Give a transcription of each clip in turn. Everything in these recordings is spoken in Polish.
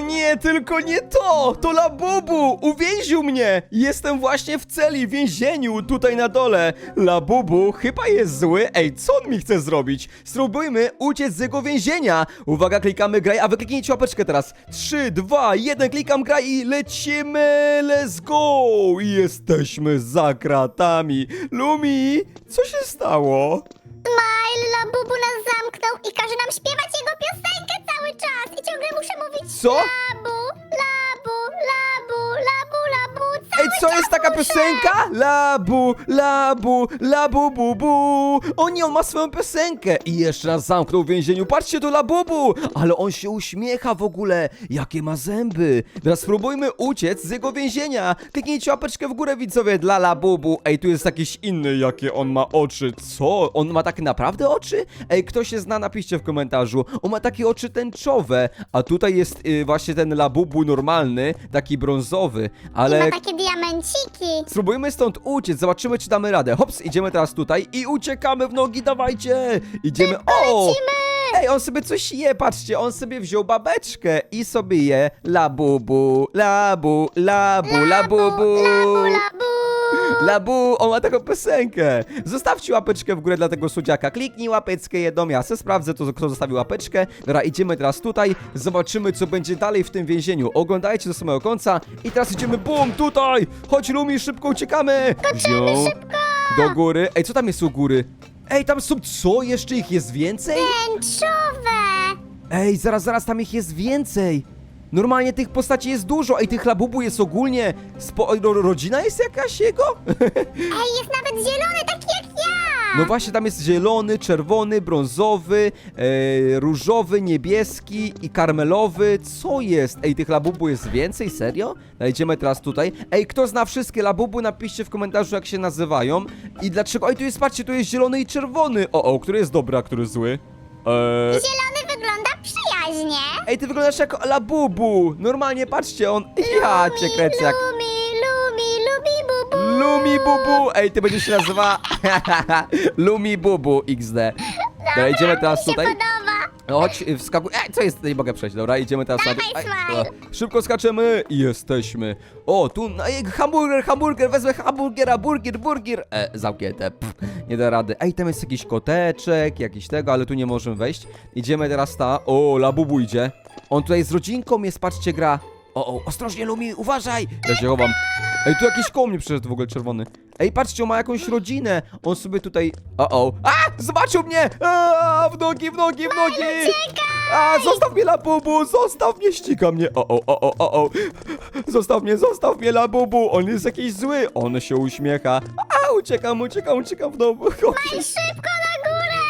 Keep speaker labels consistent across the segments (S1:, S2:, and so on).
S1: nie, tylko nie to! To Labubu! Uwięził mnie! Jestem właśnie w celi, więzieniu, tutaj na dole. Labubu chyba jest zły. Ej, co on mi chce zrobić? Spróbujmy uciec z jego więzienia. Uwaga, klikamy graj, a wy kliknijcie łapeczkę teraz. 3, 2, 1, klikam graj i lecimy! Let's go! Jesteśmy za kratami. Lumi, co się stało?
S2: Smile, Labubu nas zamknął i każe nam śpiewać jego piosenkę cały czas. I ciągle muszę mówić
S1: Co?
S2: Labu, labu, labu,
S1: co jest taka piosenka? Labu, labu, labu, bu, bu. O nie, on ma swoją piosenkę. I jeszcze nas zamknął w więzieniu. Patrzcie do labubu. Ale on się uśmiecha w ogóle. Jakie ma zęby. Teraz spróbujmy uciec z jego więzienia. Kliknijcie łapeczkę w górę, widzowie, dla labubu. Ej, tu jest jakiś inny, jakie on ma oczy. Co? On ma takie naprawdę oczy? Ej, kto się zna, napiszcie w komentarzu. On ma takie oczy tęczowe. A tutaj jest y, właśnie ten labubu normalny, taki brązowy. Ale...
S2: I ma takie diamenciki.
S1: Spróbujmy stąd uciec, zobaczymy czy damy radę. Hops, idziemy teraz tutaj i uciekamy w nogi, dawajcie! Idziemy, o!
S2: Lecimy.
S1: Ej, on sobie coś je, patrzcie, on sobie wziął babeczkę i sobie je labubu, labu, labu, labubu.
S2: Labu, labu.
S1: Labu, on ma taką piosenkę. Zostawcie łapeczkę w górę dla tego słodziaka. Kliknij łapeczkę jedną, ja se sprawdzę, to, kto zostawił łapeczkę. Dobra, idziemy teraz tutaj, zobaczymy, co będzie dalej w tym więzieniu. Oglądajcie do samego końca i teraz idziemy, bum, tutaj! Chodź, Lumi, szybko uciekamy! Koczymy
S2: szybko!
S1: Do góry. Ej, co tam jest u góry? Ej, tam są, co? Jeszcze ich jest więcej?
S2: Tęczowe.
S1: Ej, zaraz, zaraz, tam ich jest więcej. Normalnie tych postaci jest dużo. Ej, tych labubu jest ogólnie... Spo... ro- rodzina jest jakaś jego?
S2: Ej, jest nawet zielony, taki jak ja.
S1: No właśnie, tam jest zielony, czerwony, brązowy, e, różowy, niebieski i karmelowy. Co jest? Ej, tych labubu jest więcej? Serio? No, idziemy teraz tutaj. Ej, kto zna wszystkie labubu? Napiszcie w komentarzu, jak się nazywają. I dlaczego? Ej, tu jest, patrzcie, tu jest zielony i czerwony. O, o, który jest dobry, a który zły? Eee...
S2: Zielony
S1: Ej, ty wyglądasz jak labubu. Normalnie, patrzcie, on... Ja cię kręcę jak...
S2: Lumi, lumi, lubi, bubu.
S1: Lumi Bubu! Ej, ty będziesz się nazywała Lumi Bubu XD. Dobra, idziemy teraz
S2: mi się
S1: tutaj.
S2: podoba.
S1: Chodź, y, wskakuj. Ej, co jest? Nie mogę przejść, dobra, idziemy teraz na dół.
S2: Dawaj,
S1: dobra. Szybko skaczemy i jesteśmy. O, tu, ej, hamburger, hamburger, wezmę hamburgera, burger, burger. E, zamknięte, Pff, nie da rady. Ej, tam jest jakiś koteczek, jakiś tego, ale tu nie możemy wejść. Idziemy teraz ta, o, Labubu idzie. On tutaj z rodzinką jest, patrzcie, gra. O, o, ostrożnie, Lumi, uważaj! Ja się chowam. Ej, tu jakiś koło mnie przyszedł w ogóle czerwony. Ej, patrzcie, on ma jakąś rodzinę. On sobie tutaj... O, o. A! Zobaczył mnie! A, w nogi, w nogi, w nogi! A, zostaw mnie, Labubu! Zostaw mnie, ściga mnie! O, o, o, o, o, o! Zostaw mnie, zostaw mnie, Labubu! On jest jakiś zły! On się uśmiecha. A, uciekam, uciekam, uciekam w domu. Chodź.
S2: Szybko.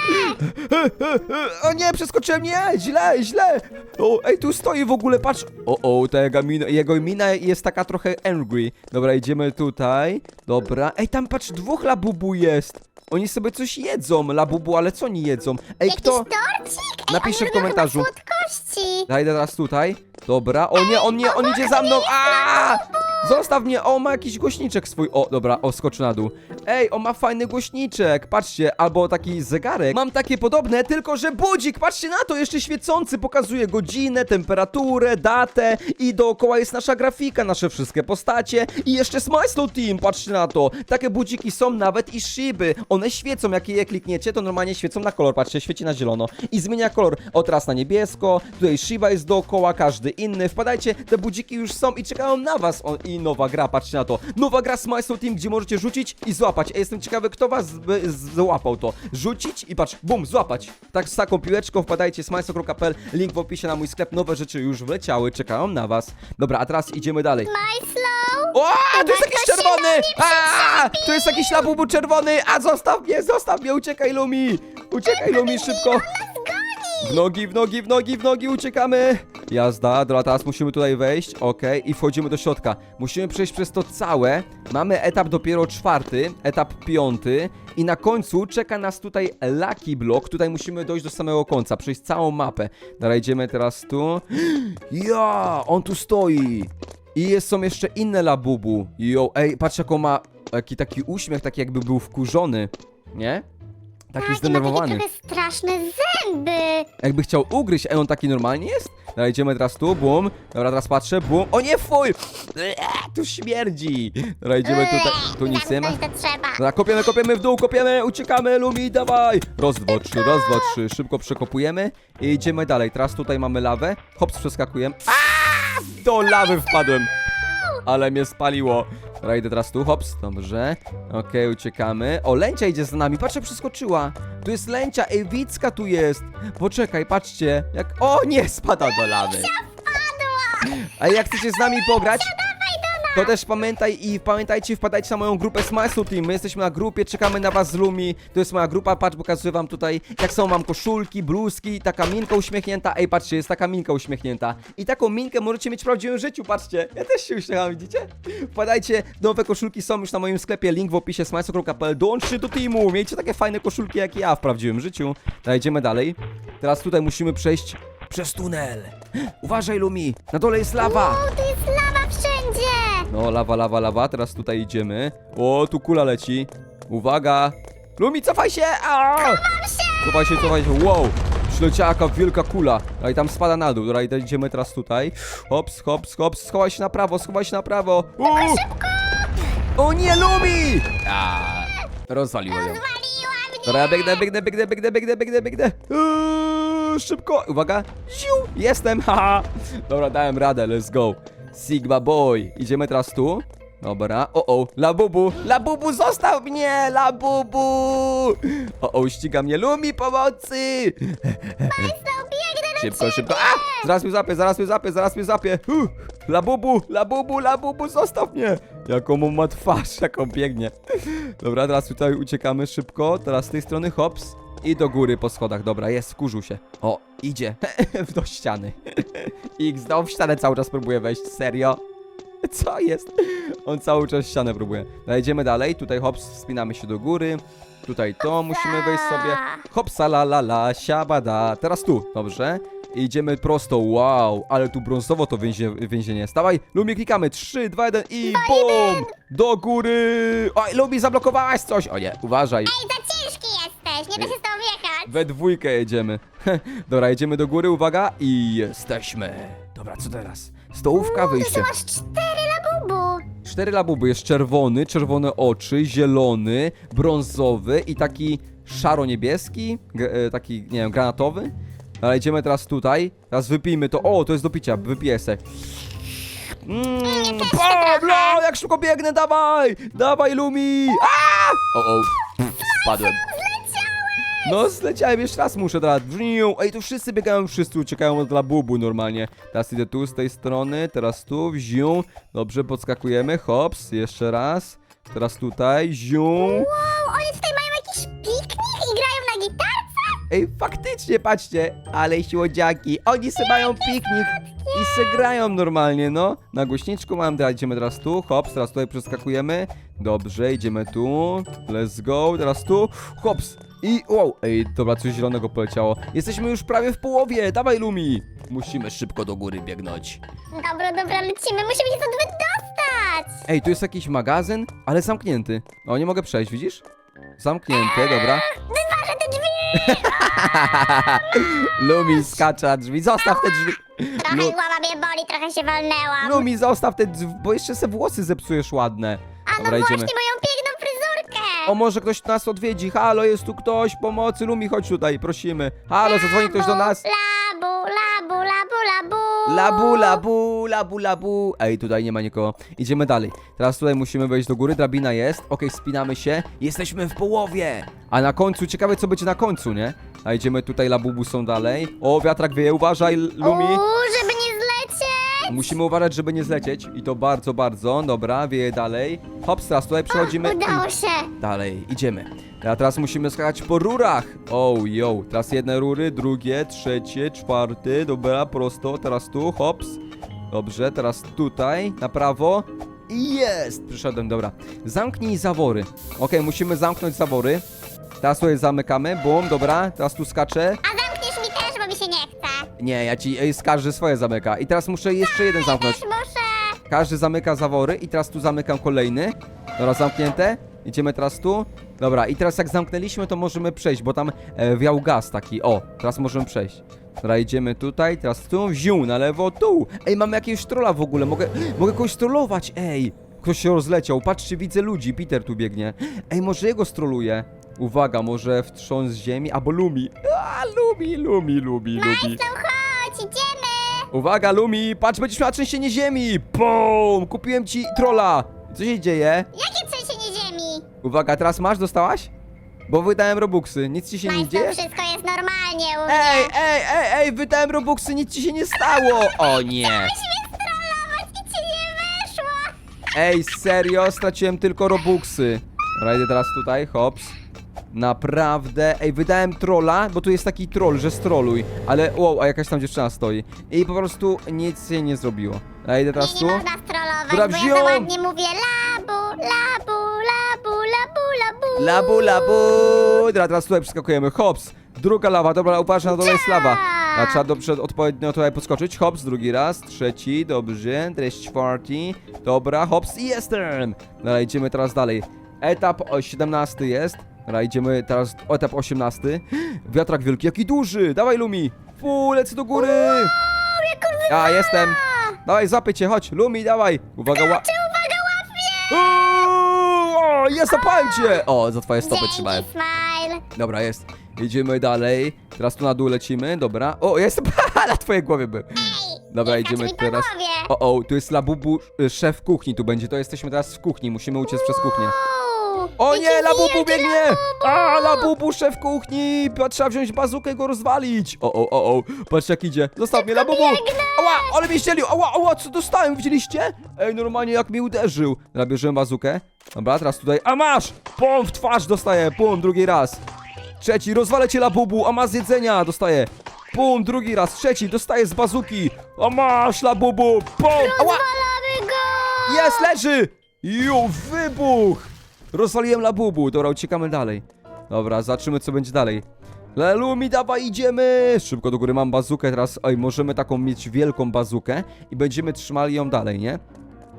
S1: O nie, przeskoczyłem, nie! Źle, źle! O, ej, tu stoi w ogóle, patrz! O, o, ta jego mina, jego mina jest taka trochę angry. Dobra, idziemy tutaj. Dobra. Ej, tam patrz, dwóch labubu jest. Oni sobie coś jedzą, labubu, ale co oni jedzą? Ej,
S2: Jakiś
S1: kto?
S2: torcik. Ej,
S1: Napiszcie w komentarzu.
S2: chyba słodkości.
S1: Teraz tutaj. Dobra, o nie, on nie, on idzie za mną. A! Zostaw mnie, o, ma jakiś głośniczek swój. O, dobra, o, skocz na dół. Ej, on ma fajny głośniczek, patrzcie, albo taki zegarek. Mam takie podobne, tylko że budzik, patrzcie na to, jeszcze świecący, pokazuje godzinę, temperaturę, datę i dookoła jest nasza grafika, nasze wszystkie postacie i jeszcze Smile Slow Team, patrzcie na to. Takie budziki są nawet i szyby. One świecą, jak je klikniecie, to normalnie świecą na kolor, patrzcie, świeci na zielono i zmienia kolor. O, teraz na niebiesko, tutaj Shiba jest dookoła, każdy inny. Wpadajcie, te budziki już są i czekają na was. O, I nowa gra, patrzcie na to. Nowa gra Smile Slow Team, gdzie możecie rzucić i złapać. Ej, jestem ciekawy, kto was złapał to. Rzucić i patrz, bum, złapać. Tak z taką piłeczką wpadajcie, smileslow.pl, link w opisie na mój sklep. Nowe rzeczy już wleciały, czekają na was. Dobra, a teraz idziemy dalej.
S2: My slow.
S1: O, tu jest jakiś czerwony! A, tu jest jakiś labubu czerwony! A, zostaw mnie, zostaw mnie, uciekaj Lumi! Uciekaj Lumi, szybko! W nogi, w nogi, w nogi, w nogi, uciekamy! Jazda, dobra, teraz musimy tutaj wejść, okej, i wchodzimy do środka. Musimy przejść przez to całe. Mamy etap dopiero czwarty, etap piąty i na końcu czeka nas tutaj Lucky Block. Tutaj musimy dojść do samego końca, przejść całą mapę. Dobra, idziemy teraz tu. Ja, on tu stoi! I jest, są jeszcze inne labubu. Jo, ej, patrz jaką ma jaki taki uśmiech, taki jakby był wkurzony, nie? Taki
S2: Tak, i ma
S1: zdenerwowany.
S2: taki trochę straszny zęby.
S1: Jakby chciał ugryźć, ej, on taki normalnie jest? Dobra, idziemy teraz tu, bum. Dobra, teraz patrzę, bum. O nie, fuj! Eee, Tu śmierdzi. Dobra, idziemy tutaj, tu nic nie ma.
S2: Zamknąć to trzeba.
S1: Dobra, kopiemy, kopiemy w dół, kopiemy, uciekamy, Lumi, dawaj! Raz, dwa, trzy, raz, dwa, trzy, szybko przekopujemy i idziemy dalej. Teraz tutaj mamy lawę, hops, przeskakujemy. Aaa! Do lawy wpadłem! Ale mnie spaliło. Dobra, idę teraz tu, hops, dobrze. Okej, uciekamy. O, Lęcia idzie za nami, patrz jak przeskoczyła. Tu jest Lęcia, ej, Wicka tu jest. Poczekaj, patrzcie, jak... O, nie, spada do lawy. A jak chcecie z nami pograć, to też pamiętaj i pamiętajcie, wpadajcie na moją grupę Smile Team. My jesteśmy na grupie, czekamy na was z Lumi. To jest moja grupa, patrz, pokazuję wam tutaj, jak są, mam koszulki, bluzki, taka minka uśmiechnięta. Ej, patrzcie, jest taka minka uśmiechnięta. I taką minkę możecie mieć w prawdziwym życiu, patrzcie. Ja też się uśmiecham, widzicie? Wpadajcie, nowe koszulki są już na moim sklepie, link w opisie smile.pl. Dołączcie do teamu, miejcie takie fajne koszulki jak ja w prawdziwym życiu. Dobra, idziemy dalej. Teraz tutaj musimy przejść przez tunel. Uważaj, Lumi, na dole jest lawa.
S2: O, tu jest lawa wszędzie.
S1: No, lawa, lawa, lawa, teraz tutaj idziemy. O, tu kula leci. Uwaga! Lumi, cofaj się! Aaaa! Cofaj się, cofaj się, wow! Przyleciała jaka wielka kula. A i tam spada na dół. Dobra, idziemy teraz tutaj. Hops, hops, hops. Schowaj się na prawo, schowaj się na prawo. Uuu! O nie, Lumi! Aaaa, Rozwaliło ją. Dobra, biegnę, biegnę, biegnę, biegnę, biegnę, biegnę, biegnę. Eee, szybko, uwaga. Siu, jestem, haha. Dobra, dałem radę, let's go. Sigma boy. Idziemy teraz tu. Dobra, o o, Labubu, Labubu, zostaw mnie, Labubu! O o, ściga mnie Lumi, pomocy!
S2: To biegnę do
S1: Szybko, szybko, a! Zaraz mnie zapie, zaraz mnie zapie, zaraz mnie zapie! Uh, Labubu, Labubu, Labubu, zostaw mnie! Jaką on ma twarz, jaką biegnie. Dobra, teraz tutaj uciekamy szybko, teraz z tej strony hops. I do góry po schodach, dobra, jest, wkurzył się. O, idzie do ściany. X, no w ścianę cały czas próbuje wejść, serio? Co jest? On cały czas ścianę próbuje. No, dalej, tutaj hops, wspinamy się do góry. Tutaj to musimy wejść sobie. Hopsa la la la, siabada. Teraz tu, dobrze. I Idziemy prosto, wow, ale tu brązowo to więzie, więzienie. Stawaj, Lumi, klikamy, 3, 2, 1 i BUM! Do góry! Oj, Lumi, zablokowałaś coś! O nie, uważaj.
S2: Ej, ciężki jesteś, nie da się z tobą jechać.
S1: We dwójkę jedziemy. Dobra, jedziemy do góry, uwaga, i jesteśmy. Dobra, co teraz? Stołówka,
S2: Tu
S1: wyjście.
S2: masz cztery labubu.
S1: Cztery labuby, jest czerwony, czerwone oczy, zielony, brązowy i taki szaro-niebieski, e, taki, nie wiem, granatowy. Ale idziemy teraz tutaj, teraz wypijmy to, o, to jest do picia, wypiję se. Mmm, Pablo, jak szybko biegnę, dawaj, dawaj Lumi, A! O, o, Pff, spadłem. No, zleciałem jeszcze raz, muszę teraz. Wniu. Ej, tu wszyscy biegają, wszyscy uciekają od labubu normalnie. Teraz idę tu z tej strony, teraz tu, wziu. Dobrze, podskakujemy, hops, jeszcze raz. Teraz tutaj, ziu.
S2: Wow, oni tutaj mają jakiś piknik i grają na gitarce?
S1: Ej, faktycznie, patrzcie, ale słodziaki, oni se mają piknik i se grają normalnie, no. Na głośniczku mam, teraz idziemy teraz tu, hops, teraz tutaj przeskakujemy. Dobrze, idziemy tu, let's go, teraz tu, hops. I wow, ej, dobra, coś zielonego poleciało. Jesteśmy już prawie w połowie, dawaj Lumi. Musimy szybko do góry biegnąć.
S2: Dobra, dobra, lecimy, musimy się stąd wydostać.
S1: Ej, tu jest jakiś magazyn, ale zamknięty. O, nie mogę przejść, widzisz? Zamknięty, dobra.
S2: Wyważę te drzwi.
S1: Lumi skacza drzwi, zostaw te drzwi.
S2: Trochę
S1: Lu-
S2: głowa mnie boli, trochę się walnęłam.
S1: Lumi, zostaw te bo jeszcze se włosy zepsujesz ładne.
S2: A no
S1: Dobra,
S2: właśnie,
S1: idziemy.
S2: moją piękną fryzurkę.
S1: O, może ktoś nas odwiedzi. Halo, jest tu ktoś, pomocy. Lumi, chodź tutaj, prosimy. Halo, zadzwoni ktoś do nas.
S2: Labu, labu, labu, labu.
S1: Labu, labu, labu, labu. Ej, tutaj nie ma nikogo. Idziemy dalej. Teraz tutaj musimy wejść do góry, drabina jest. Okej, spinamy się. Jesteśmy w połowie. A na końcu, ciekawe co będzie na końcu, nie? A idziemy tutaj, labubu są dalej. O, wiatrak wieje, uważaj, Lumi.
S2: Uuu, żeby nie zlecieć.
S1: Musimy uważać, żeby nie zlecieć. I to bardzo, bardzo. Dobra, wieje dalej. Hops, teraz tutaj przechodzimy.
S2: Udało się.
S1: Dalej, idziemy. A teraz musimy skakać po rurach. O, yo. Teraz jedne rury, drugie, trzecie, czwarte. Dobra, prosto. Teraz tu, hops. Dobrze, teraz tutaj, na prawo. I Jest! Przyszedłem, dobra. Zamknij zawory. Okej, musimy zamknąć zawory. Teraz tutaj zamykamy, bum, dobra. Teraz tu skaczę.
S2: A zamkniesz mi też, bo mi się nie chce.
S1: Nie, ja ci, ej, każdy swoje zamyka. I teraz muszę jeszcze jeden zamknąć.
S2: Też muszę.
S1: Każdy zamyka zawory i teraz tu zamykam kolejny. Dobra, zamknięte. Idziemy teraz tu. Dobra, i teraz jak zamknęliśmy, to możemy przejść, bo tam e, wiał gaz taki. O, teraz możemy przejść. Dobra, idziemy tutaj, teraz tu, wziął na lewo, tu. Ej, mamy jakiegoś trolla w ogóle, mogę, mogę kogoś trollować, ej. Ktoś się rozleciał, patrzcie, widzę ludzi, Peter tu biegnie. Ej, może jego stroluję. Uwaga, może wtrząs ziemi, albo Lumi. A, Lumi, Lumi, Lumi, Lumi.
S2: Majstą, chodź, idziemy!
S1: Uwaga, Lumi, patrz, będziesz miała trzęsienie ziemi. Bum, kupiłem ci trolla. Co się dzieje?
S2: Jakie trzęsienie ziemi?
S1: Uwaga, teraz masz, dostałaś? Bo wydałem robuxy, nic ci się nie
S2: Majstą,
S1: dzieje?
S2: wszystko jest normalnie u mnie.
S1: Ej, ej, ej, ej, wydałem robuxy, nic ci się nie stało! O nie!
S2: Musimy strollować i ci nie wyszło!
S1: Ej, serio, straciłem tylko robuxy. Dobra, idę teraz tutaj, hops. Naprawdę, ej, wydałem trolla, bo tu jest taki troll, że stroluj. Ale, wow, a jakaś tam dziewczyna stoi. I po prostu nic się nie zrobiło. A idę teraz tu.
S2: nie można strollować,
S1: Dobra,
S2: bo ja
S1: wziął.
S2: za ładnie mówię labu, labu, labu, labu, labu.
S1: Labu, labu! Dobra, teraz tutaj przeskakujemy, hops. Druga lawa, dobra, uważaj, na dole jest lawa. A trzeba dobrze odpowiednio tutaj podskoczyć. Hops, drugi raz, trzeci, dobrze, teraz czwarty. Dobra, hops i jestem! Dobra, idziemy teraz dalej. Etap o 17 jest. Dobra, idziemy teraz etap 18. Wiatrak wielki, jaki duży! Dawaj, Lumi! Fu, lecę do góry! A, jestem! Dawaj, złapię cię, chodź, Lumi, dawaj! Uwaga, ła...
S2: Uwaga, łap mnie!
S1: O, jest, zapałem cię! O, za twoje stopy
S2: Dzięki,
S1: trzymałem.
S2: Smile.
S1: Dobra, jest. Idziemy dalej. Teraz tu na dół lecimy, dobra. O, jest na twojej głowie był. Dobra, idziemy
S2: po
S1: teraz.
S2: głowie.
S1: O, o, tu jest Labubu, y, szef kuchni tu będzie. To jesteśmy teraz w kuchni, musimy uciec przez kuchnię. O nie, Labubu biegnie!
S2: Labubu.
S1: A, Labubu, szef kuchni! Trzeba wziąć bazukę i go rozwalić. O, o, o, o, patrz jak idzie. Zostaw mnie, Labubu! Ała, ale mnie ścielił! Ała, ała, co dostałem, widzieliście? Ej, normalnie jak mi uderzył. Dobra, bierzemy bazukę. Dobra, teraz tutaj, a masz! Pum, w twarz dostaję, pum, drugi raz. Trzeci, rozwalę cię, Labubu, a masz z jedzenia, dostaję. Pum, drugi raz, trzeci, dostaję z bazuki. A masz, Labubu, pum, ała! Jest, leży! Ju, wybuch! Rozwaliłem labubu, dobra, uciekamy dalej. Dobra, zobaczymy co będzie dalej. Lelumi, dawaj, idziemy! Szybko do góry, mam bazukę teraz. Oj, możemy taką mieć wielką bazukę i będziemy trzymali ją dalej, nie?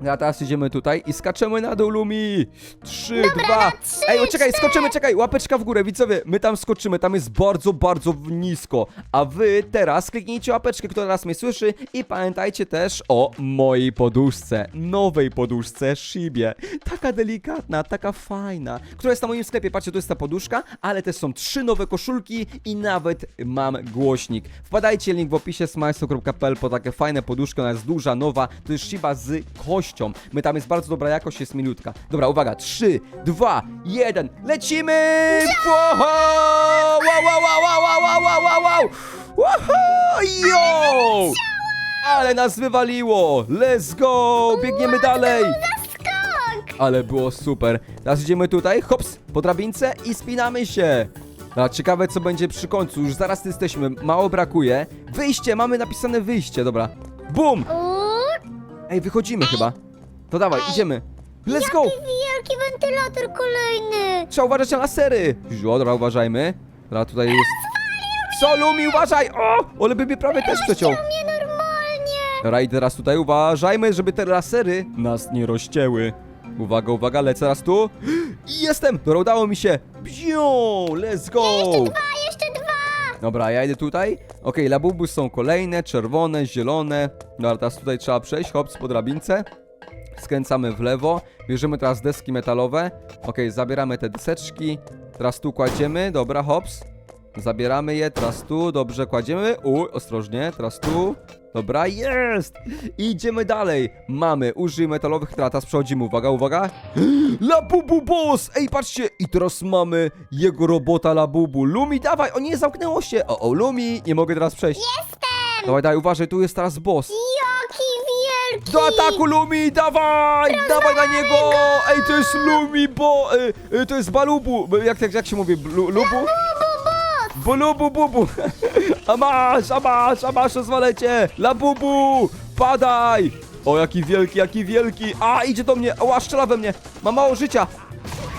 S1: A teraz idziemy tutaj i skaczemy na dół, Lumi! Trzy, dwa...
S2: na trzy,
S1: Ej, czekaj, skoczymy, czekaj, łapeczka w górę, widzowie, my tam skoczymy, tam jest bardzo, bardzo nisko. A wy teraz kliknijcie łapeczkę, kto teraz mnie słyszy i pamiętajcie też o mojej poduszce, nowej poduszce Shibie. Taka delikatna, taka fajna, która jest na moim sklepie, patrzcie, to jest ta poduszka, ale też są trzy nowe koszulki i nawet mam głośnik. Wpadajcie, link w opisie smajsto.pl po takie fajne poduszki, ona jest duża, nowa, to jest Shiba z jakością. My tam jest bardzo dobra jakość, jest minutka. Dobra, uwaga, 3, 2, 1, lecimy! Wow, wow, wow, wow, wow, wow, wow, wow! Wow! Ale nas wywaliło! Let's go! Biegniemy dalej! Ale było super. Teraz idziemy tutaj, hops, po drabince i spinamy się. A ciekawe co będzie przy końcu, już zaraz jesteśmy, mało brakuje. Wyjście, mamy napisane wyjście, dobra. Bum!
S2: Uuu,
S1: Ej, wychodzimy chyba. To dawaj, idziemy. Let's go!
S2: wielki wentylator kolejny!
S1: Trzeba uważać na lasery! Dobra, uważajmy. Dobra, tutaj jest... Co, Lumi, uważaj! O! Ale by mnie prawie też przeciął.
S2: Nie normalnie!
S1: Dobra, i teraz tutaj uważajmy, żeby te lasery nas nie rozcięły. Uwaga, uwaga, lecę raz tu. I jestem! Dobra, udało mi się. Bziu! Let's go!
S2: Jeszcze dwa!
S1: Dobra, ja idę tutaj. Okej, labubu są kolejne, czerwone, zielone. Dobra, teraz tutaj trzeba przejść, hops po drabince. Skręcamy w lewo. Bierzemy teraz deski metalowe. Okej, zabieramy te deseczki. Teraz tu kładziemy, dobra, hops. Zabieramy je, teraz tu, dobrze, kładziemy. U, ostrożnie, teraz tu. Dobra, jest! Idziemy dalej. Mamy użyj metalowych, teraz przechodzimy, uwaga, uwaga. Labubu boss! Ej, patrzcie! I teraz mamy jego robota Labubu. Lumi, dawaj! O nie, zamknęło się! O, o, Lumi! Nie mogę teraz przejść.
S2: Jestem!
S1: Dawaj, dawaj, uważaj, tu jest teraz boss.
S2: Jaki wielki!
S1: Do ataku Lumi, dawaj! Dawaj na niego! Ej, to jest Lumi, bo... Y, y, to jest Balubu. Jak, jak, jak się mówi? Blu, lubu? Bulubu, bubu! A masz, a masz, a masz, rozwalecie! Labubu! Padaj! O, jaki wielki, jaki wielki! A, idzie do mnie! Ała, strzela we mnie! Mam mało życia!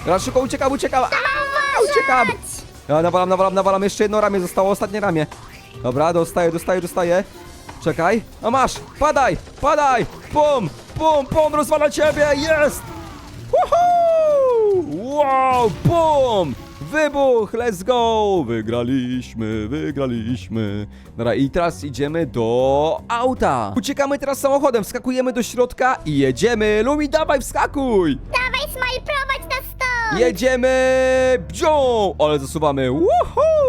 S1: Teraz szybko uciekam, uciekam! A, uciekam! Ja nawalam, nawalam, nawalam, jeszcze jedno ramię zostało, ostatnie ramię. Dobra, dostaję, dostaję, dostaję. Czekaj. A! Padaj! Padaj! Pum! Pum! Pum! Rozwala ciebie! Jest! Woohoo! Wow, bum! Wybuch, let's go! Wygraliśmy, wygraliśmy. Dobra, i teraz idziemy do auta. Uciekamy teraz samochodem, wskakujemy do środka i jedziemy. Lumi, dawaj, wskakuj!
S2: Dawaj, Smile, prowadź nas stąd!
S1: Jedziemy! Bzią! Ale zasuwamy. Woohoo!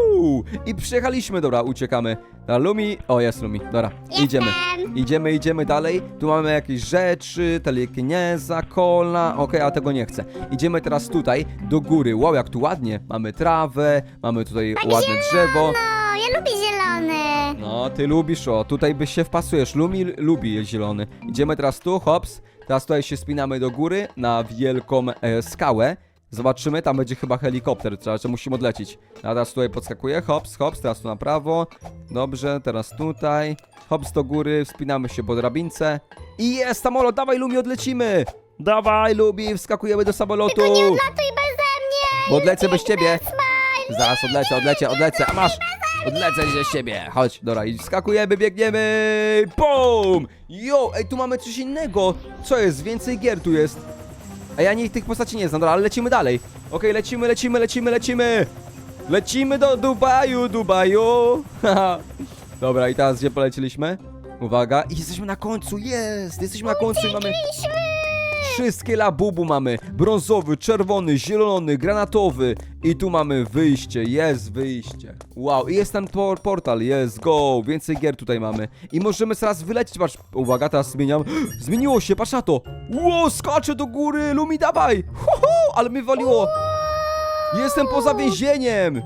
S1: I przyjechaliśmy, dobra, uciekamy. Na Lumi. O, jest Lumi. Dobra, idziemy.
S2: Jestem.
S1: Idziemy, idziemy dalej. Tu mamy jakieś rzeczy, telekineza, kola. Okej, a tego nie chcę. Idziemy teraz tutaj, do góry. Wow, jak tu ładnie. Mamy trawę, mamy tutaj ładne drzewo.
S2: No, ja lubię zielony.
S1: No, ty lubisz, o, tutaj byś się wpasujesz. Lumi lubi zielony. Idziemy teraz tu, hops. Teraz tutaj się spinamy do góry na wielką e, skałę. Zobaczymy, tam będzie chyba helikopter, trzeba, że musimy odlecieć. A teraz tutaj podskakuję, hops, hops, teraz tu na prawo. Dobrze, teraz tutaj. Hops do góry, wspinamy się po drabince. I jest samolot, dawaj Lumi, odlecimy! Dawaj Lumi, wskakujemy do samolotu!
S2: Tylko nie odlatuj beze mnie!
S1: Bo odlecę bez ciebie. Zaraz odlecę, odlecę, odlecę, a masz! Odlecę ze siebie. Chodź, dobra, i skakujemy, biegniemy! Bum! Jo, ej, tu mamy coś innego. Co jest? Więcej gier tu jest. A ja nie tych postaci nie znam, dobra, ale lecimy dalej. Okej, lecimy, lecimy, lecimy, lecimy! Lecimy do Dubaju, Dubaju! Dobra, i teraz gdzie polecieliśmy? Uwaga, i jesteśmy na końcu, jest! Jesteśmy na końcu i mamy... Wszystkie labubu mamy. Brązowy, czerwony, zielony, granatowy. I tu mamy wyjście, jest wyjście. Wow, i jest ten por portal, jest go. Więcej gier tutaj mamy. I możemy teraz wylecieć, patrz. Uwaga, teraz zmieniam. Zmieniło się, patrz na to. Wow, skaczę do góry, Lumi, dawaj. Ho, ho, ale mnie waliło. Jestem poza więzieniem.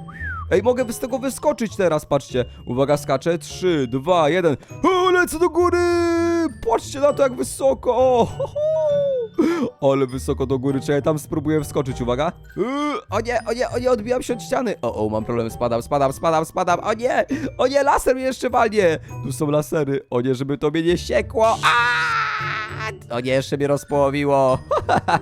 S1: Ej, mogę z tego wyskoczyć teraz, patrzcie. Uwaga, skaczę. 3, 2, 1. O, lecę do góry. Patrzcie na to, jak wysoko. Ho, ho. Ale wysoko do góry, czy ja tam spróbuję wskoczyć, uwaga. Yy, O nie, o nie, o nie, odbijam się od ściany. O, o, mam problem, spadam, spadam, spadam, spadam. O nie, o nie, laser mnie jeszcze walnie. Tu są lasery. O nie, żeby to mnie nie siekło. Aaaa! O nie, jeszcze mnie rozpołowiło.